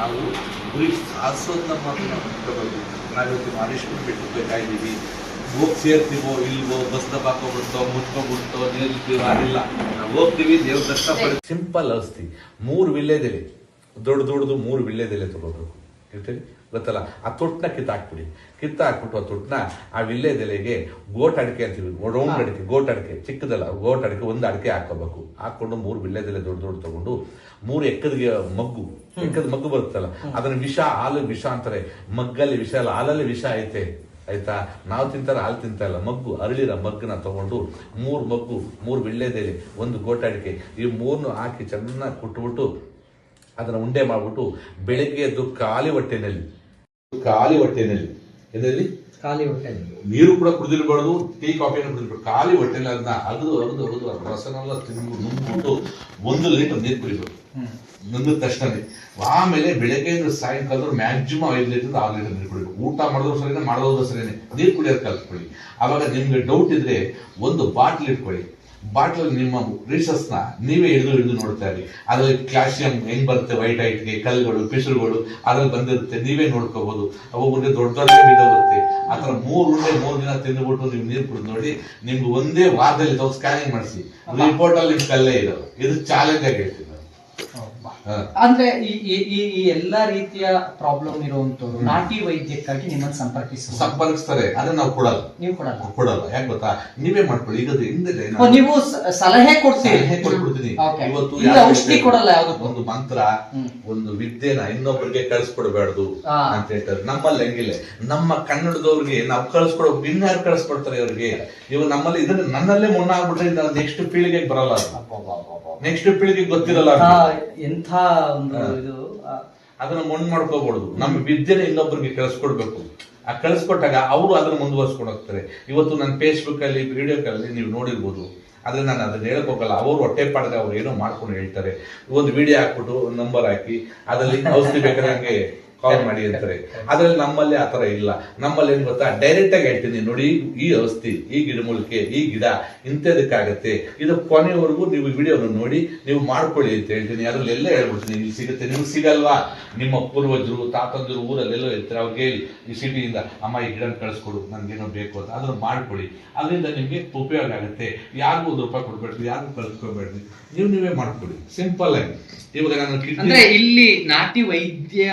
ನಾವು ಗುರಿ ಸಾಧಿಸೋದನ್ನ ಮಾತ್ರ ನಾವು ನಾವಿವತ್ತು ಮಾದೇಶ್ವರ ಬೆಟ್ಟಕ್ಕೆ ಬೇಕಾಗಿದ್ದೀವಿ ಹೋಗಿ ಸೇರ್ತೀವೋ ಇಲ್ವೋ ಬಸ್ ದಬ್ಬ ಹಾಕೋಬಿಡ್ತೋ ಮುಚ್ಕೊಂಡ್ಬಿಡ್ತೋ ನಿಲ್ತೀವೋ ಅದಿಲ್ಲ ನಾವು ಹೋಗ್ತೀವಿ ದೇವ್ರ ದರ್ಶನ ಪಡೆ ಸಿಂಪಲ್ ಔಷಧಿ. ಮೂರು ವಿಳ್ಳೆದೆಲೆ ದೊಡ್ಡ ದೊಡ್ಡದು ಮೂರು ವಿಳ್ಳೆದೆಲೆ ತಗೋಬೇಕು. ಹೇಳ್ತೀವಿ ಗೊತ್ತಲ್ಲ? ಆ ತೊಟ್ಟನ್ನ ಕಿತ್ತಾಕ್ಬಿಡಿ. ಕಿತ್ತಾಕ್ಬಿಟ್ಟು ಆ ತೊಟ್ಟನ್ನ ಆ ವಿಲ್ಲೆದೆಲೆಗೆ ಗೋಟ್ ಅಡಿಕೆ ಅಂತೀವಿ ರೌಂಡ್ ಅಡಿಕೆ ಗೋಟ್ ಅಡಿಕೆ. ಚಿಕ್ಕದಲ್ಲ ಗೋಟ್ ಅಡಿಕೆ ಒಂದು ಅಡಿಕೆ ಹಾಕೋಬೇಕು ಹಾಕೊಂಡು ಮೂರು ವಿಲ್ಲೆದೆಲೆ ದೊಡ್ಡ ದೊಡ್ಡ ತಗೊಂಡು ಮೂರು ಎಕ್ಕದಿಗೆ ಮಗ್ಗು. ಎಕ್ಕದ ಮಗ್ಗು ಬರುತ್ತಲ್ಲ ಅದನ್ನ ವಿಷ ಹಾಲು ವಿಷ ಅಂತಾರೆ. ಮಗ್ಗಲ್ಲಿ ವಿಷ ಅಲ್ಲ ಹಾಲಲ್ಲಿ ವಿಷ ಐತೆ. ಆಯ್ತಾ? ನಾವು ತಿಂತಾರ ಹಾಲು ತಿಂತಾ ಇಲ್ಲ. ಮಗ್ಗು ಅರಳಿರ ಮಗ್ಗನ್ನ ತಗೊಂಡು ಮೂರು ಮಗ್ಗು ಮೂರು ವಿಳ್ಳೆದೆಲೆ ಒಂದು ಗೋಟ ಅಡಿಕೆ ಈ ಮೂರನ್ನು ಹಾಕಿ ಚೆನ್ನಾಗಿ ಕುಟ್ಬಿಟ್ಟು ಅದನ್ನ ಉಂಡೆ ಮಾಡಿಬಿಟ್ಟು ಬೆಳಗ್ಗೆ ಎದ್ದು ಖಾಲಿ ಹೊಟ್ಟೆನಲ್ಲಿ ಖಾಲಿ ಹೊಟ್ಟೆನಲ್ಲಿ ಎಲ್ಲಿ ಖಾಲಿ ಹೊಟ್ಟೆ ನೀರು ಕೂಡ ಕುಡಿದಿರಬಾರ್ದು ಟೀ ಕಾಫಿಯನ್ನು ಕುಡಿದಿರ್ಬಾರ್ದು. ಖಾಲಿ ಹೊಟ್ಟೆನಲ್ಲಿ ಅದನ್ನ ಅಗದು ಅಗದು ಅಗದು ರಸನೆಲ್ಲ ತಿಂದು ನುಂಗ್ಬಿಟ್ಟು ಒಂದು ಲೀಟರ್ ನೀರು ಕುಡಿಬೇಕು. ನುಂಗಿದ ತಕ್ಷಣನೇ. ಆಮೇಲೆ ಬೆಳಗ್ಗೆಯಿಂದ ಸಾಯಂಕಾಲ ಮ್ಯಾಕ್ಸಿಮಮ್ ಐದು ಲೀಟರ್ ಆರು ಲೀಟರ್ ನೀರು ಕುಡಿಬೇಕು. ಊಟ ಮಾಡಿದ್ರು ಸರಿನೇ? ಮಾಡೋದು ಸರಿನೇ. ನೀರು ಕುಡಿಯೋದು ಕಲ್ತ್ಕೊಳ್ಳಿ. ಅವಾಗ ನಿಮ್ಗೆ ಡೌಟ್ ಇದ್ರೆ ಒಂದು ಬಾಟ್ಲ್ ಇಟ್ಕೊಳ್ಳಿ. ಬಾಟ್ಲಲ್ಲಿ ನಿಮ್ಮ ರೀಸಸ್ನ ನೀವೇ ಹಿಡಿದು ಹಿಡಿದು ನೋಡ್ತಾ ಇರಿ. ಅದರಲ್ಲಿ ಕ್ಯಾಲ್ಸಿಯಂ ಹೆಂಗ್ ಬರುತ್ತೆ? ವೈಟ್ ಐಟ್ಗೆ ಕಲ್ಲುಗಳು ಪಿಸುರುಗಳು ಅದ್ರಲ್ಲಿ ಬಂದಿರುತ್ತೆ. ನೀವೇ ನೋಡ್ಕೋಬಹುದು ಒಬ್ಬೊಬ್ಬರಿಗೆ ದೊಡ್ಡ ದೊಡ್ಡ ಬಿದ್ದೋಗುತ್ತೆ. ಆ ಥರ ಮೂರು ಉಂಡೆ ಮೂರು ದಿನ ತಿಂದುಬಿಟ್ಟು ನೀವು ನೀರು ಕುಡಿದು ನೋಡಿ ನಿಮ್ಗೆ ಒಂದೇ ವಾರದಲ್ಲಿ ತಾವು ಸ್ಕ್ಯಾನಿಂಗ್ ಮಾಡಿಸಿ. ರಿಪೋರ್ಟ್ ಅಲ್ಲಿ ಕಲ್ಲೇ ಇರೋದು. ಇದು ಚಾಲೆಂಜ್ ಆಗಿ ಹೇಳ್ತೀನಿ. ಅಂದ್ರೆ ಈ ಈ- ಎಲ್ಲಾ ರೀತಿಯ ಪ್ರಾಬ್ಲಮ್ ಇರುವಂತವ್ರು ನಾಟಿ ವೈದ್ಯಕ್ಕಾಗಿ ನಿಮ್ಮನ್ನು ಸಂಪರ್ಕಿಸಿ. ಸಂಪರ್ಕಿಸ್ತಾರೆ. ಅದನ್ನ ನಾವು ಕೊಡಲ್ಲ. ನೀವು ಕೊಡಲ್ಲ. ಕೊಡಲ್ಲ. ಯಾಕೆ ಗೊತ್ತಾ? ನೀವೇ ಮಾಡ್ಕೊಳ್ಳಿ. ಈಗ ಹಿಂದೆ ನೀವು ಸಲಹೆ ಕೊಡ್ತೀರಿ. ಕೊಟ್ಬಿಡ್ತೀನಿ. ಇವತ್ತು ಔಷಧಿ ಕೊಡಲ್ಲ ಯಾವ್ದು? ಒಂದು ಮಂತ್ರ ಒಂದು ವಿದ್ಯೆನ ಇನ್ನೊಬ್ಬರಿಗೆ ಕಳಿಸ್ಕೊಡ್ಬಾರ್ದು. ಅಂತ ಹೇಳ್ತಾರೆ. ನಮ್ಮಲ್ಲಿ ಹೆಂಗಿಲ್ಲ. ನಮ್ಮ ಕನ್ನಡದವ್ರಿಗೆ ನಾವು ಕಳಿಸ್ಕೊಡೋ ಯಾರು ಕಳಿಸ್ಕೊಡ್ತಾರೆ ಇವ್ರಿಗೆ? ಇವ್ ನಮ್ಮಲ್ಲಿ ಇದನ್ನ ನನ್ನಲ್ಲೇ ಮುನ್ನ ಆಗ್ಬಿಟ್ರೆ ನೆಕ್ಸ್ಟ್ ಪೀಳಿಗೆಗೆ ಬರಲ್ಲ. ನೆಕ್ಸ್ಟ್ ಪೀಳಿಗೆಗೆ ಗೊತ್ತಿರಲ್ಲ ಆ, ಎಂಥ ಒಂದು ಇದು ಅದನ್ನ ಮಣ್ಣು ಮಾಡ್ಕೋಬಾರ್ದು ನಮ್ಮ ವಿದ್ಯೆನ ಇನ್ನೊಬ್ಬರಿಗೆ ಕಳಿಸ್ಕೊಡ್ಬೇಕು. ಆ ಕಳಿಸ್ಕೊಟ್ಟಾಗ ಅವರು ಅದನ್ನ ಮುಂದುವರ್ಸ್ಕೊಂಡು ಹೋಗ್ತಾರೆ. ಇವತ್ತು ನನ್ನ ಫೇಸ್ಬುಕ್ ಅಲ್ಲಿ ವಿಡಿಯೋ ಅಲ್ಲಿ ನೀವು ನೋಡಿರ್ಬೋದು. ಆದ್ರೆ ನಾನು ಅದನ್ನ ಹೇಳಕ್ ಹೋಗಲ್ಲ. ಅವರು ಹೊಟ್ಟೆ ಪಾಡದೆ ಅವ್ರು ಏನೋ ಮಾಡ್ಕೊಂಡು ಹೇಳ್ತಾರೆ. ಒಂದು ವಿಡಿಯೋ ಹಾಕ್ಬಿಟ್ಟು ಒಂದು ನಂಬರ್ ಹಾಕಿ ಅದರಲ್ಲಿ ಔಷಧಿ ಬೇಕಾದ್ರೆ ಹಂಗೆ ಕಾಲ್ ಮಾಡಿ ಅಂತಾರೆ. ಅದ್ರಲ್ಲಿ ನಮ್ಮಲ್ಲಿ ಆತರ ಇಲ್ಲ. ನಮ್ಮಲ್ಲಿ ಏನ್ ಗೊತ್ತಾ? ಡೈರೆಕ್ಟ್ ಆಗಿ ಹೇಳ್ತೀನಿ ನೋಡಿ, ಈ ಔಷಧಿ, ಈ ಗಿಡಮೂಲಿಕೆ ಈ ಗಿಡ ಇಂಥದಕ್ಕಾಗತ್ತೆ. ಇದು ಕೊನೆವರೆಗೂ ನೀವು ವಿಡಿಯೋನ ನೋಡಿ, ನೀವು ಮಾಡ್ಕೊಳ್ಳಿ ಅಂತ ಹೇಳ್ತೀನಿ. ಅದ್ರಲ್ಲಿ ಎಲ್ಲ ಹೇಳ್ಬಿಡ್ತೀನಿ. ಇಲ್ಲಿ ಸಿಗುತ್ತೆ. ನಿಮ್ಗೆ ಸಿಗಲ್ವಾ? ನಿಮ್ಮ ಪೂರ್ವಜರು, ತಾತಂದಿರು ಊರಲ್ಲೆಲ್ಲೋ ಇರ್ತಾರೆ. ಅವ್ರಿಗೆ ಹೇಳಿ ಈ ಸಿಟಿಯಿಂದ, ಅಮ್ಮ, ಈ ಗಿಡ ಕಳಿಸ್ಕೊಡು. ನನ್ಗೇನೋ ಬೇಕು ಅಂತ. ಅದನ್ನು ಮಾಡ್ಕೊಳ್ಳಿ. ಅದರಿಂದ ನಿಮ್ಗೆ ಉಪಯೋಗ ಆಗುತ್ತೆ. ಯಾರಿಗೂ ಒಂದು ರೂಪಾಯಿ ಕೊಡ್ಬೇಡ್ರಿ, ಯಾರಿಗೂ ಕಳಿಸ್ಕೊಬೇಡ್ರಿ. ನೀವು ನೀವೇ ಮಾಡ್ಕೊಳ್ಳಿ. ಸಿಂಪಲ್ ಆಗಿ. ಇವಾಗ ನಾನು ಇಲ್ಲಿ ನಾಟಿ ವೈದ್ಯ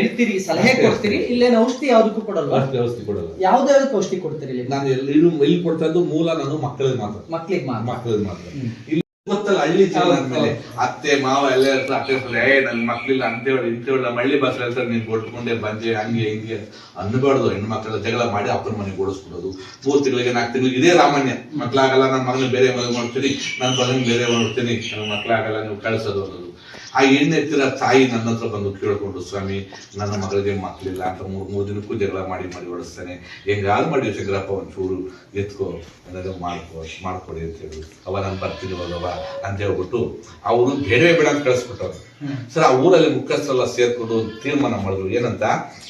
ಹೇಳ್ತೀರಿ ಸಲಹೆ ಕೊಡ್ತೀರಿ ಇಲ್ಲೇನು ಔಷಧಿ ಯಾವ್ದಕ್ಕೂ ಕೊಡಲ್ಲ? ಔಷಧಿ ಔಷಧಿ ಕೊಡಲ್ಲ. ಯಾವ್ದಾವ್ದಕ್ಕೆ ಔಷಧಿ ಕೊಡ್ತೀರಿ ಇಲ್ಲಿ? ನಾನು ಇಲ್ಲಿ ಇಲ್ಲಿ ಕೊಡ್ತಾ ಇದ್ದು ಮೂಲ ನಾನು ಮಕ್ಕಳಿಗೆ ಮಾತ್ರ. ಮಕ್ಕಳಿಗೆ ಮಾತ್ರ. ಮಕ್ಕಳಿಗೆ ಮಾತ್ರ. ಇಲ್ಲಿ ಗೊತ್ತಲ್ಲ ಹಳ್ಳಿ ಜೀವನ ಅಂದ್ಮೇಲೆ ಅತ್ತೆ ಮಾವ ಎಲ್ಲ ಇರ್ತಾರೆ ಅತ್ತೆ ಏ ನನ್ ಮಕ್ಳಿಲ್ಲ ಅಂತೇಳಿ ಇಂತೇಳಿ ನಮ್ಮ ಹಳ್ಳಿ ಭಾಷೆ ಹೇಳ್ತಾರೆ ನೀನ್ ಕೊಟ್ಕೊಂಡೆ ಬಂದೆ ಹಂಗೆ ಹಿಂಗೆ. ಅನ್ಬಾರ್ದು ಹೆಣ್ಮಕ್ಳೆಲ್ಲ ಜಗಳ ಮಾಡಿ ಅಪ್ಪನ ಮನೆಗೆ ಓಡಿಸ್ಬಿಡೋದು. ಮೂರು ತಿಂಗಳಿಗೆ ನಾಲ್ಕು ತಿಂಗಳಿಗೆ ಇದೇ ರಾಮಾನ್ಯ ಮಕ್ಳಾಗಲ್ಲ ನನ್ನ ಮಗನ ಬೇರೆ ಮದುವೆ ಮಾಡ್ತೀನಿ ನನ್ನ ಮಗನ ಬೇರೆ ಮಾಡ್ತೀನಿ ನನ್ನ ಮಕ್ಳಾಗಲ್ಲ ನೀವು ಕಳ್ಸೋದು ಆ ಹೆಣ್ಣೆತ್ತಿರ ತಾಯಿ ನನ್ನ ಹತ್ರ ಬಂದು ಕೇಳಿಕೊಂಡು ಸ್ವಾಮಿ ನನ್ನ ಮಗಳಿಗೆ ಮಕ್ಕಳಿಲ್ಲ ಅಂತ ಮೂರು ಮೂರು ದಿನಕ್ಕೂ ಜಗಳ ಮಾಡಿ ಮಾಡಿ ಓಡಿಸ್ತಾನೆ ಯಾರು ಮಾಡಿ ಶಂಕರಪ್ಪ ಒಂಚೂರು ಎತ್ಕೋ ಅನ್ನೋದು ಮಾಡ್ಕೊ ಮಾಡ್ಕೊಡಿ ಅಂತ ಹೇಳಿ. ಅವ ನಾನು ಬರ್ತೀನಿ ಹೋಗವ ಅಂತ ಹೇಳ್ಬಿಟ್ಟು ಅವರು ಬೇಡವೇ ಬೇಡ ಅಂತ ಕಳಿಸ್ಬಿಟ್ಟವ್ರು. ಸರ್ ಆ ಊರಲ್ಲಿ ಮುಖಸ್ಥರೆಲ್ಲ ಸೇರ್ಕೊಂಡು ಒಂದು ತೀರ್ಮಾನ ಮಾಡಿದ್ರು. ಏನಂತ?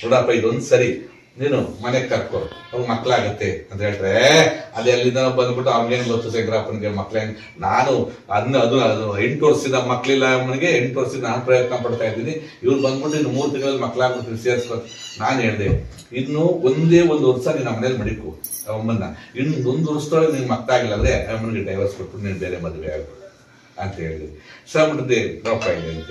ನೋಡಪ್ಪ ಇದೊಂದು ಸರಿ ನೀನು ಮನೆಗೆ ಕರ್ಕೊ. ಅವ್ರ ಮಕ್ಳಾಗತ್ತೆ ಅಂತ ಹೇಳ್ತಾರೆ. ಅದೇ ಅಲ್ಲಿಂದ ಬಂದ್ಬಿಟ್ಟು ಅವ್ನಿಗೇನು ಗೊತ್ತು ಶಂಕರಪ್ಪನಿಗೆ ಮಕ್ಳೇ? ನಾನು ಅದನ್ನ ಅದು ಅದು ಎಂಟು ವರ್ಷದ ಮಕ್ಳಿಲ್ಲ ಅವನಿಗೆ ಎಂಟು ವರ್ಷದ ನಾನು ಪ್ರಯತ್ನ ಪಡ್ತಾ ಇದ್ದೀನಿ. ಇವ್ರು ಬಂದ್ಬಿಟ್ಟು ಇನ್ನು ಮೂರು ತಿಂಗಳಲ್ಲಿ ಮಕ್ಳಾಗ್ಬಿಟ್ಟು ಸೇರಿಸ್ಕೊ ನಾನು ಹೇಳಿದೆ, ಇನ್ನು ಒಂದೇ ಒಂದು ವರ್ಷ ನೀನು ಮನೇಲಿ ಮಡಿಕು ಅಮ್ಮನ್ನ. ಇನ್ನು ಒಂದು ವರ್ಷದೊಳಗೆ ನಿನ್ ಮಕ್ಳಾಗಿಲ್ಲ ಅಂದ್ರೆ ಅಮ್ಮನಿಗೆ ಡೈವರ್ಸ್ ಕೊಟ್ಟು ನೀನು ಬೇರೆ ಮದುವೆ ಆಗು ಅಂತ ಹೇಳಿದ್ವಿ ಸಮ್ಮಟದೆ ಡ್ರಾಪ್ ಆಗಿದೆ ಅಂತ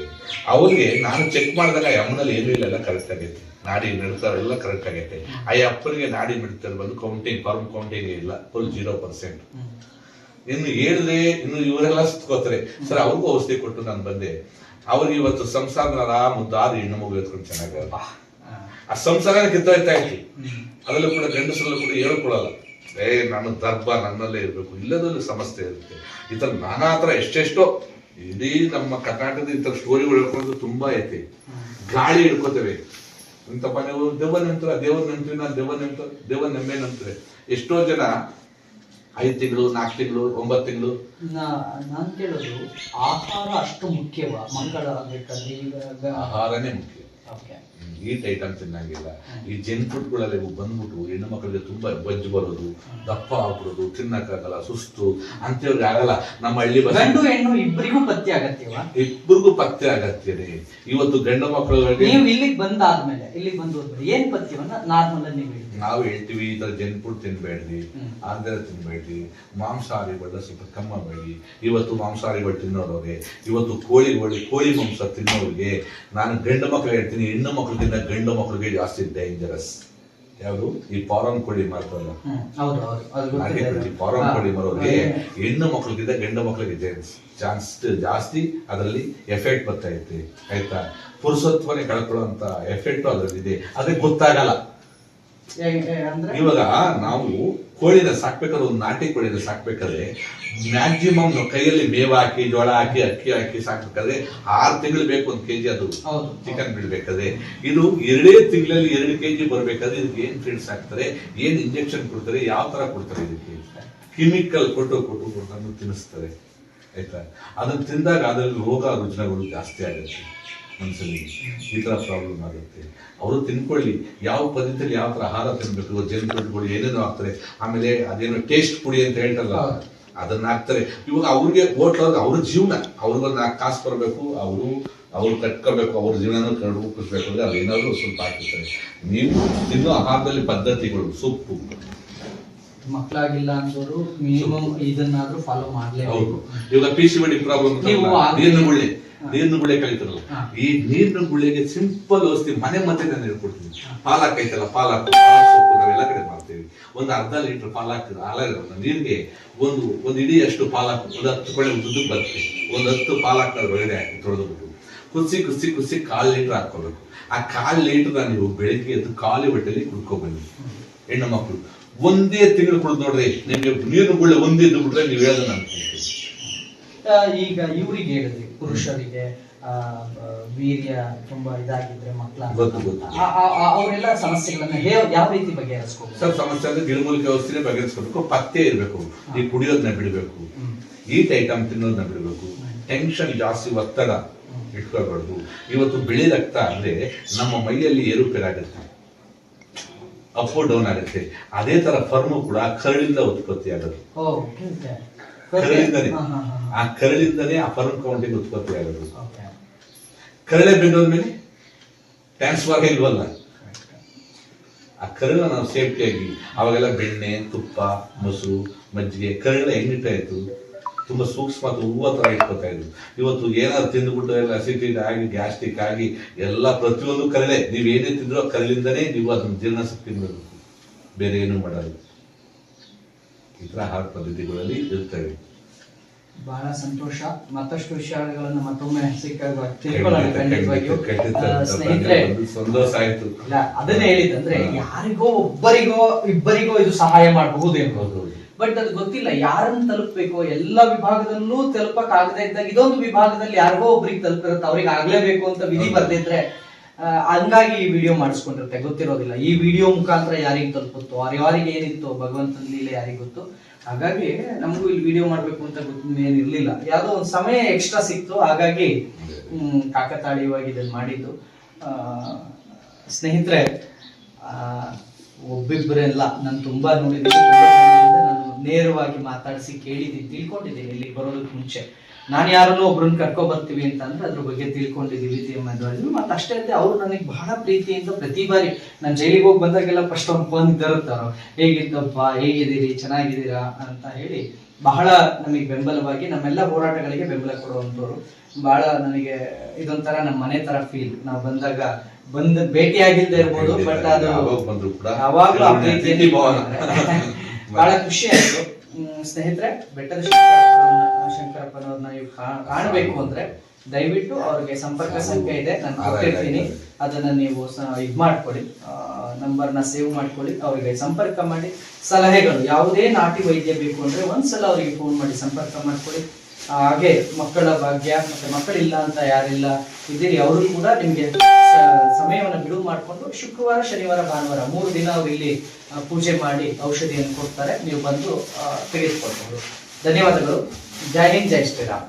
ಅವ್ರಿಗೆ ನಾನು ಚೆಕ್ ಮಾಡಿದಾಗ ಯಮ್ಮನಲ್ಲಿ ಅಮ್ಮನಲ್ಲಿ ಏನೂ ಇಲ್ಲ ಎಲ್ಲ ಕರೆಕ್ಟ್ ಆಗೈತೆ. ನಾಡಿ ಮಿಡ್ತಾರೆ ಎಲ್ಲ ಕರೆಕ್ಟ್ ಆಗೈತೆ. ಆ ಅಪ್ಪನಿಗೆ ನಾಡಿ ಮಿಡ್ತಾರೆ ಬಂದು ಕೌಂಟಿಂಗ್ ಫಾರ್ಮ್ ಕೌಂಟಿಂಗ್ ಇಲ್ಲ ಫುಲ್ ಜೀರೋ ಪರ್ಸೆಂಟ್ ಇನ್ನು ಹೇಳಿದ್ರೆ ಇನ್ನು ಇವರೆಲ್ಲ ಸುತ್ಕೋತಾರೆ. ಸರ್ ಅವ್ರಿಗೂ ಔಷಧಿ ಕೊಟ್ಟು ನಾನು ಬಂದೆ. ಅವ್ರಿಗೆ ಇವತ್ತು ಸಂಸಾರ ಆರಾಮ ಮುದ್ದಾದ ಹೆಣ್ಣು ಮಗು ಎತ್ಕೊಂಡು ಚೆನ್ನಾಗಿ ಆ ಸಂಸಾರ ಕಿತ್ತೋಯ್ತಾ ಇತ್ತು ಅದರಲ್ಲೂ ಕೂಡ ಗಂಡಸರಲ್ಲೂ ಕೂಡ ಹೇಳ್ಕೊಳಲ್ಲ ಏ ನನ್ನ ದರ್ಭ ನನ್ನಲ್ಲೇ ಇರಬೇಕು. ಇಲ್ಲದಲ್ಲೂ ಸಮಸ್ಯೆ ಇರುತ್ತೆ. ಈ ಥರ ನಾನಾ ಥರ ಎಷ್ಟೆಷ್ಟೋ ಇಡೀ ನಮ್ಮ ಕರ್ನಾಟಕದ ಈ ಥರ ಸ್ಟೋರಿಗಳು ಹೇಳ್ಕೊಂಡು ತುಂಬಾ ಐತಿ ಗಾಳಿ ಹಿಡ್ಕೋತೇವೆ. ಅಂತಪ್ಪ ನೀವು? ದೆವ್ವ ನೆಂತರ ದೇವ್ರ ನೆಂಟ್ರಿ ನಾನು ದೆವ್ವ ನೆಂತ ನೆಮ್ಮೆ ನಂತರ ಎಷ್ಟೋ ಜನ ಐದು ತಿಂಗಳು ನಾಲ್ಕು ತಿಂಗಳು ಒಂಬತ್ತು ತಿಂಗಳು. ನಾನು ಕೇಳೋದು ಆಹಾರ ಅಷ್ಟು ಮುಖ್ಯವಾ? ಮಂಗಳ ಆಹಾರನೇ ಮುಖ್ಯ. ಈಟ್ ಐಟಮ್ ತಿನ್ನಂಗಿಲ್ಲ. ಈ ಜಂಕ್ ಫುಡ್ಗಳಲ್ಲಿ ಬಂದ್ಬಿಟ್ಟು ಹೆಣ್ಣು ಮಕ್ಕಳಿಗೆ ತುಂಬಾ ಬಜ್ಜು ಬರೋದು ದಪ್ಪ ಆಗ್ಬಿಡೋದು ತಿನ್ನಕ್ಕಾಗಲ್ಲ ಸುಸ್ತು ಅಂತೇವ್ರಿಗೆ ಆಗಲ್ಲ. ನಮ್ಮ ಹಳ್ಳಿ ಗಂಡು ಹೆಣ್ಣು ಇಬ್ಬರಿಗೂ ಪತ್ತೆ ಆಗತ್ತೀವ ಇಬ್ಬರಿಗೂ ಪತ್ತೆ ಆಗತ್ತಿದೆ ಇವತ್ತು ಗಂಡು ಮಕ್ಕಳುಗಳಿಗೆ ನೀವು ಇಲ್ಲಿಗೆ ಬಂದಾದ್ಮೇಲೆ ಇಲ್ಲಿಗೆ ಬಂದು ಏನ್ ಪಥ್ಯವನ್ನ ನಾರ್ಮಲ್ ಅಲ್ಲಿ ನೀವು ನಾವು ಹೇಳ್ತೀವಿ ಈ ಥರ ಜಂಕ್ ಫುಡ್ ತಿನ್ಬೇಡ್ರಿ. ಆಂಧ್ರ ತಿನ್ಬೇಡ್ರಿ ಮಾಂಸಾಹಾರಿಗಳನ್ನ ಸ್ವಲ್ಪ ಕಮ್ಮ ಮಾಡಿ. ಇವತ್ತು ಮಾಂಸಾಹಾರಿಗಳು ತಿನ್ನೋರವ್ರಿಗೆ ಇವತ್ತು ಕೋಳಿಗಳು ಕೋಳಿ ಮಾಂಸ ತಿನ್ನೋರಿಗೆ ನಾನು ಗಂಡು ಮಕ್ಕಳು ಹೇಳ್ತೀನಿ ಹೆಣ್ಣು ಮಕ್ಕಳಿಗಿಂತ ಗಂಡು ಮಕ್ಕಳಿಗೆ ಜಾಸ್ತಿ ಡೇಂಜರಸ್ ಯಾವುದು? ಈ ಫಾರಂ ಕೋಳಿ ಮಾರ್ತಲ್ಲ ಈ ಫಾರಂ. ಕೋಳಿ ಮರೋರಿಗೆ ಹೆಣ್ಣು ಮಕ್ಕಳಿಗಿಂತ ಗಂಡು ಮಕ್ಕಳಿಗೆ ಚಾನ್ಸ್ ಜಾಸ್ತಿ ಅದರಲ್ಲಿ ಎಫೆಕ್ಟ್ ಬರ್ತಾ ಐತೆ ಆಯ್ತಾ? ಪುರುಷತ್ವನೇ ಕಳ್ಕೊಳ್ಳುವಂತ ಎಫೆಕ್ಟ್ ಅದರಲ್ಲಿದೆ. ಅದಕ್ಕೆ ಗೊತ್ತಾಗಲ್ಲ. ಇವಾಗ ನಾವು ಕೋಳಿನ ಸಾಕ್ಬೇಕಾದ್ರೆ ಒಂದು ನಾಟಿ ಕೋಳಿನ ಸಾಕ್ಬೇಕಾದ್ರೆ ಮ್ಯಾಕ್ಸಿಮಮ್ ಕೈಯಲ್ಲಿ ಮೇವು ಹಾಕಿ ಜೋಳ ಹಾಕಿ ಅಕ್ಕಿ ಹಾಕಿ ಸಾಕ್ಬೇಕಾದ್ರೆ ಆರು ತಿಂಗಳು ಬೇಕು ಒಂದು ಕೆಜಿ ಅದು. ಚಿಕನ್ ಬಿಡ್ಬೇಕಾದ್ರೆ. ಇದು ಎರಡೇ ತಿಂಗಳಲ್ಲಿ ಎರಡು ಕೆಜಿ ಬರ್ಬೇಕಾದ್ರೆ ಇದಕ್ಕೆ ಏನ್ ಫೀಡ್ಸ್ ಹಾಕ್ತಾರೆ? ಏನ್ ಇಂಜೆಕ್ಷನ್ ಕೊಡ್ತಾರೆ? ಯಾವ ತರ ಕೊಡ್ತಾರೆ ಇದಕ್ಕೆ? ಕೆಮಿಕಲ್ ಕೊಟ್ಟು ಕೊಟ್ಟು ಕೊಟ್ಟು ಅದನ್ನು ತಿನ್ನಿಸ್ತಾರೆ. ಆಯ್ತಾ? ಅದನ್ನ ತಿಂದಾಗ ಅದರಲ್ಲಿ ರೋಗ ರುಜಿನಗಳು ಜಾಸ್ತಿ ಆಗುತ್ತೆ. ಮನುಷ್ಯನಿಗೆ ಈ ಥರ ಪ್ರಾಬ್ಲಮ್ ಆಗುತ್ತೆ. ಅವರು ತಿನ್ಕೊಳ್ಳಿ. ಯಾವ ಪದ್ಧತಿಯಲ್ಲಿ ಯಾವ ಥರ ಆಹಾರ ತಿನ್ಬೇಕು? ಜೇನುಗಡ್ಡೆಗಳು ಏನೇನೋ ಹಾಕ್ತಾರೆ. ಆಮೇಲೆ ಅದೇನೋ ಟೇಸ್ಟ್ ಪುಡಿ ಅಂತ ಹೇಳ್ತಾರಲ್ಲ ಹೌದು. ಅದನ್ನ ಹಾಕ್ತಾರೆ. ಇವಾಗ ಅವ್ರಿಗೆ ಹೋಟ್ಲ್ ಅವ್ರ ಜೀವನ. ಅವ್ರಿಗೊಂದು ನಾಲ್ಕು ಕಾಸು ಬರಬೇಕು ಅವರು ಅವ್ರು ಕಟ್ಕೋಬೇಕು ಅವ್ರ ಜೀವನ ರೂಪಿಸ್ಬೇಕು ಅಂದರೆ ಅಲ್ಲಿ ಏನಾದ್ರೂ ಸ್ವಲ್ಪ ಹಾಕಿರ್ತಾರೆ. ನೀವು ತಿನ್ನೋ ಆಹಾರದಲ್ಲಿ ಪದ್ಧತಿಗಳು ಸೊಪ್ಪು. ಮಕ್ಕಳಾಗಿಲ್ಲ ಅಂದವರು ಮಿನಿಮಮ್ ಇದನ್ನಾದ್ರೂ ಫಾಲೋ ಹೌದು. ಮಾಡ್ಲೇಬೇಕು ಇವಾಗ ಪಿ ಸಿ ಬಡಿ ಪ್ರಾಬ್ಲಮ್ ನೀರಿನ ಗುಳೆ ಕಲಿತಿರಲ್ಲ. ಈ ನೀರಿನ ಗುಳ್ಳೆಗೆ ಸಿಂಪಲ್ ಔಷಧಿ ಮನೆ ಮತ್ತೆ ನಾನು ಹೇಳ್ಕೊಡ್ತೀನಿ. ಪಾಲಕ್ ಐತಲ್ಲ ಪಾಲಕ್ ಸೊಪ್ಪು ನಾವೆಲ್ಲ ಕಡೆ ಮಾಡ್ತೀವಿ. ಒಂದು ಅರ್ಧ ಲೀಟರ್ ಪಾಲಕ್ ಹಾಲ ನೀರಿಗೆ ಒಂದು ಒಂದು ಇಡೀ ಅಷ್ಟು ಪಾಲಕ್ ಒಂದು ಹತ್ತು ಕೊಳೆ ಉದ್ದಕ್ಕೆ ಬರ್ತೀವಿ ಒಂದು ಹತ್ತು ಪಾಲಕ್ ಒಳಗಡೆ ಹಾಕಿ ತೊಳೆದ್ಬಿಟ್ಟು ಕುದಿಸಿ ಕುಸಿ ಕುದಿಸಿ ಕಾಲು ಲೀಟರ್ ಹಾಕೋಬೇಕು ಆ ಕಾಲು ಲೀಟರ್ ನೀವು ಬೆಳಿಗ್ಗೆ ಎದ್ದು ಖಾಲಿ ಹೊಟ್ಟೆಲಿ ಕುಡ್ಕೊಬನ್ನಿ ಹೆಣ್ಣು ಮಕ್ಕಳು ಒಂದೇ ತಿಂಗಳು ಕುಡಿದು ನೋಡ್ರಿ ನಿಮಗೆ ನೀರಿನ ಗುಳ್ಳೆ ಒಂದೇ ಇದ್ದು ಬಿಟ್ರೆ ನೀವು ಹೇಳೋದು ನಾನು ಈಗ ಇವರಿಗೆ ಹೇಳಿದ್ರಿ ಪುರುಷರಿಗೆ ವೀರ್ಯ ತುಂಬಾ ಇದಾಗಿದ್ರೆ ಮಕ್ಕಳ. ಅವರೆಲ್ಲ ಸಮಸ್ಯೆಗಳನ್ನ ಯಾವ ರೀತಿ ಬಗೆಹರಿಸ್ಕೋಬೇಕು? ಸರ್ ಸಮಸ್ಯೆ ಅಂದ್ರೆ ಗಿಡಮೂಲಿಕೆ ವ್ಯವಸ್ಥೆನೇ ಬಗೆಹರಿಸ್ಕೋಬೇಕು. ಪತ್ತೆ ಇರಬೇಕು. ಈ ಕುಡಿಯೋದನ್ನ ಬಿಡಬೇಕು. ಈಟ್ ಐಟಮ್ ತಿನ್ನೋದನ್ನ ಬಿಡಬೇಕು. ಟೆನ್ಷನ್ ಜಾಸ್ತಿ ಒತ್ತಡ ಇಟ್ಕೋಬಾರ್ದು ಇವತ್ತು ಬಿಳಿ ರಕ್ತ ಅಂದ್ರೆ ನಮ್ಮ ಮೈಯಲ್ಲಿ ಏರುಪೇರಾಗುತ್ತೆ ಅಪ್ ಡೌನ್ ಆಗುತ್ತೆ. ಅದೇ ತರ ಫರ್ಮು ಕೂಡ ಕರಳಿಂದ ಉತ್ಪತ್ತಿ ಓಕೆ. ಕರಳಿಂದನೇ. ಆ ಕರಳಿಂದನೇ ಆ ಫರ್ಮ್ ಕೌಂಟಿಂಗ್ ಉತ್ಪತ್ತಿ ಆಗೋದು. ಕರಳೆ ಬಿದ್ದೋದ್ಮೇಲೆ ಟ್ರಾನ್ಸ್ಫರ್ ಇಲ್ವಲ್ಲ? ಆ ಕರಳ ನಾವು ಸೇಫ್ಟಿಯಾಗಿ ಅವಾಗೆಲ್ಲ ಬೆಣ್ಣೆ ತುಪ್ಪ ಮೊಸರು ಮಜ್ಜಿಗೆ ಕರುಳ ಹೆಂಗಿಟ್ಟಾಯ್ತು ತುಂಬಾ ಸೂಕ್ಷ್ಮ ಹೂವ ಥರ ಇಟ್ಕೋತಾ ಇದ್ರು. ಇವತ್ತು ಏನಾದ್ರು ತಿಂದುಬಿಟ್ಟು ಎಲ್ಲ ಅಸಿಡಿಟಿ ಆಗಿ ಗ್ಯಾಸ್ಟ್ರಿಕ್ ಆಗಿ ಎಲ್ಲ ಪ್ರತಿಯೊಂದು ಕರಳೆ ನೀವು ಏನೇ ತಿಂದ್ರೂ ಕರಳಿಂದನೇ ನೀವು ಅದನ್ನ ಜೀರ್ಣಶಕ್ತಿ ಮಾಡಬೇಕು ಬೇರೆ ಏನು ಮಾಡಲ್ಲ. ಈ ತರ ಆಹಾರ ಪದ್ಧತಿಗಳಲ್ಲಿ ಇರ್ತವೆ ಬಹಳ ಸಂತೋಷ. ಮತ್ತಷ್ಟು ವಿಷಯಗಳನ್ನು ಮತ್ತೊಮ್ಮೆ ಸ್ನೇಹಿತರೆ ಸಂತೋಷ ಆಯ್ತು. ಇಲ್ಲ ಅದನ್ನೇ ಹೇಳಿದ್ ಅಂದ್ರೆ ಯಾರಿಗೋ ಒಬ್ಬರಿಗೋ ಇಬ್ಬರಿಗೋ ಇದು ಸಹಾಯ ಮಾಡಬಹುದು ಎಂಬುದು. ಬಟ್ ಅದು ಗೊತ್ತಿಲ್ಲ ಯಾರನ್ನು ತಲುಪಬೇಕು? ಎಲ್ಲ ವಿಭಾಗದಲ್ಲೂ ತಲುಪಕ್ ಆಗದೆ ಇದ್ದಾಗ ಇದೊಂದು ವಿಭಾಗದಲ್ಲಿ ಯಾರಿಗೋ ಒಬ್ರಿಗೆ ತಲುಪಿರುತ್ತೆ ಅವ್ರಿಗೆ ಆಗ್ಲೇಬೇಕು ಅಂತ ವಿಧಿ ಬರ್ತಿದ್ರೆ ಬರ್ದಿದ್ರೆ ಹಂಗಾಗಿ ಈ ವಿಡಿಯೋ ಮಾಡಿಸ್ಕೊಂಡಿರುತ್ತೆ. ಗೊತ್ತಿರೋದಿಲ್ಲ. ಈ ವಿಡಿಯೋ ಮುಖಾಂತರ ಯಾರಿಗೆ ತಲುಪುತ್ತೋ ಯಾರಿಗೆ ಏನಿತ್ತು, ಭಗವಂತನ ಲೀಲೆ ಯಾರಿಗೆ ಗೊತ್ತು, ಹಾಗಾಗಿ ನಮಗೂ ಇಲ್ಲಿ ವಿಡಿಯೋ ಮಾಡಬೇಕು ಅಂತ ಗೊತ್ತ ಯಾವುದೋ ಒಂದು ಸಮಯ ಎಕ್ಸ್ಟ್ರಾ ಸಿಕ್ತು, ಹಾಗಾಗಿ ಕಾಕತಾಳೀಯವಾಗಿ ಇದನ್ನು ಮಾಡಿದ್ದು. ಸ್ನೇಹಿತರೆ ಒಬ್ಬಿಬ್ಬರೇ ಅಲ್ಲ ನಾನು ತುಂಬಾ ನೋಡಿದ್ದೀನಿ ನಾನು ನೇರವಾಗಿ ಮಾತಾಡಿಸಿ ಕೇಳಿದ್ದೀನಿ, ತಿಳ್ಕೊಂಡಿದ್ದೀನಿ ಇಲ್ಲಿ ಬರೋದಕ್ಕೆ ಮುಂಚೆ. ನಾನು ಯಾರನ್ನೋ ಒಬ್ರನ್ನ ಕರ್ಕೊ ಬರ್ತೀವಿ ಅಂತ ಅಂದ್ರೆ ಅದ್ರ ಬಗ್ಗೆ ತಿಳ್ಕೊಂಡಿದ್ದೀವಿ ತಿಳ್ಕೊಂಡಿದ್ವಿ ಮತ್ತೆ ಅಷ್ಟೇ ಅಲ್ಲದೆ ಅವ್ರು ನನಗೆ ಬಹಳ ಪ್ರೀತಿಯಿಂದ ಪ್ರತಿ ಬಾರಿ ನಾನು ಜೈಲಿಗೆ ಹೋಗಿ ಬಂದಾಗೆಲ್ಲ ಫಸ್ಟ್ ಅವ್ರು ಫೋನ್ ಇದ್ದಾರತ್ತಾರ ಹೇಗಿದ್ದಪ್ಪ? ಹೇಗಿದ್ದೀರಿ? ಚೆನ್ನಾಗಿದ್ದೀರಾ? ಅಂತ ಹೇಳಿ ಬಹಳ ನಮಗೆ ಬೆಂಬಲವಾಗಿ ನಮ್ಮೆಲ್ಲ ಹೋರಾಟಗಳಿಗೆ ಬೆಂಬಲ ಕೊಡುವಂಥವ್ರು. ಬಹಳ ನನಗೆ ಇದೊಂಥರ ನಮ್ಮ ಮನೆ ತರ ಫೀಲ್ ನಾವು ಬಂದಾಗ ಬಂದ್ ಭೇಟಿ ಆಗಿಲ್ಲದೆ ಇರ್ಬೋದು. ಬಟ್ ಅದು ಯಾವಾಗಲೂ ಬಹಳ ಖುಷಿ ಆಯ್ತು. ಸ್ನೇಹಿತರೆ ಬೆಟ್ಟದ ಶಂಕರಪ್ಪನವ್ರನ್ನ- ಶಂಕರಪ್ಪನವ್ರನ್ನ ನೀವು ಕಾಣಬೇಕು ಅಂದ್ರೆ ದಯವಿಟ್ಟು ಅವ್ರಿಗೆ ಸಂಪರ್ಕ ಸಂಖ್ಯೆ ಇದೆ ನಾನು ಕೊಟ್ಟಿರ್ತೀನಿ. ಅದನ್ನ ನೀವು ಇದು ಇದ್ ಮಾಡ್ಕೊಳ್ಳಿ. ನಂಬರ್ನ ಸೇವ್ ಮಾಡ್ಕೊಳ್ಳಿ. ಅವರಿಗೆ ಸಂಪರ್ಕ ಮಾಡಿ. ಸಲಹೆಗಳು ಯಾವುದೇ ನಾಟಿ ವೈದ್ಯ ಬೇಕು ಅಂದ್ರೆ ಒಂದ್ಸಲ ಅವರಿಗೆ ಫೋನ್ ಮಾಡಿ ಸಂಪರ್ಕ ಮಾಡ್ಕೊಳ್ಳಿ. ಹಾಗೆ ಮಕ್ಕಳ ಭಾಗ್ಯ, ಮತ್ತೆ ಮಕ್ಕಳಿಲ್ಲ ಅಂತ ಯಾರಿಲ್ಲ ಇದ್ದೀರಿ, ಅವರು ಕೂಡ ನಿಮ್ಗೆ ಸಮಯವನ್ನು ಬಿಡುವು ಮಾಡಿಕೊಂಡು ಶುಕ್ರವಾರ, ಶನಿವಾರ, ಭಾನುವಾರ ಮೂರು ದಿನ ಅವರು ಇಲ್ಲಿ ಪೂಜೆ ಮಾಡಿ ಔಷಧಿಯನ್ನು ಕೊಡ್ತಾರೆ. ನೀವು ಬಂದು ತೆಗೆದುಕೊಳ್ಬಹುದು. ಧನ್ಯವಾದಗಳು. ಜೈ ಹಿಂದ್, ಜೈ ಶ್ರೀರಾಮ್.